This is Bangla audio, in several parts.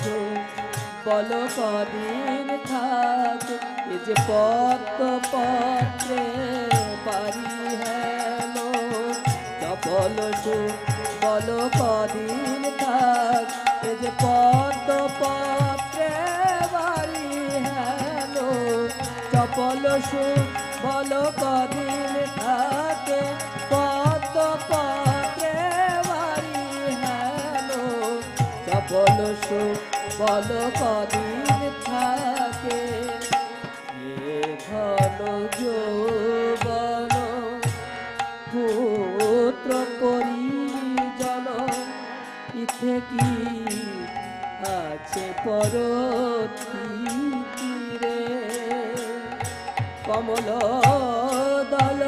সুখ বল কদিন থাক, এ যে পদ্ম পত্রে হেলো। চপল সুখ বল কদিন থাক, এ যে পদ্ম পত্রে বাড়ি হেলো। চপল বল কদিন থাকে চপল সুখ, বল কদিন থাকে। এ ঘন যৌবন, পুত্র পরিজন ইথে কি আছে পরতীরে কমল দল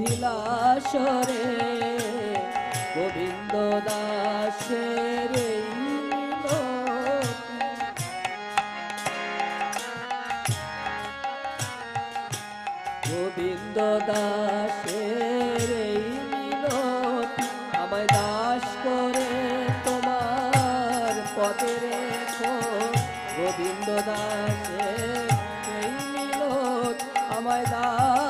অভিলাষ রে গোবিন্দ দাসের। গোবিন্দ দাসের আমায় দাস করে তোমার পদে রেখো গোবিন্দ দাসের আমায় দাস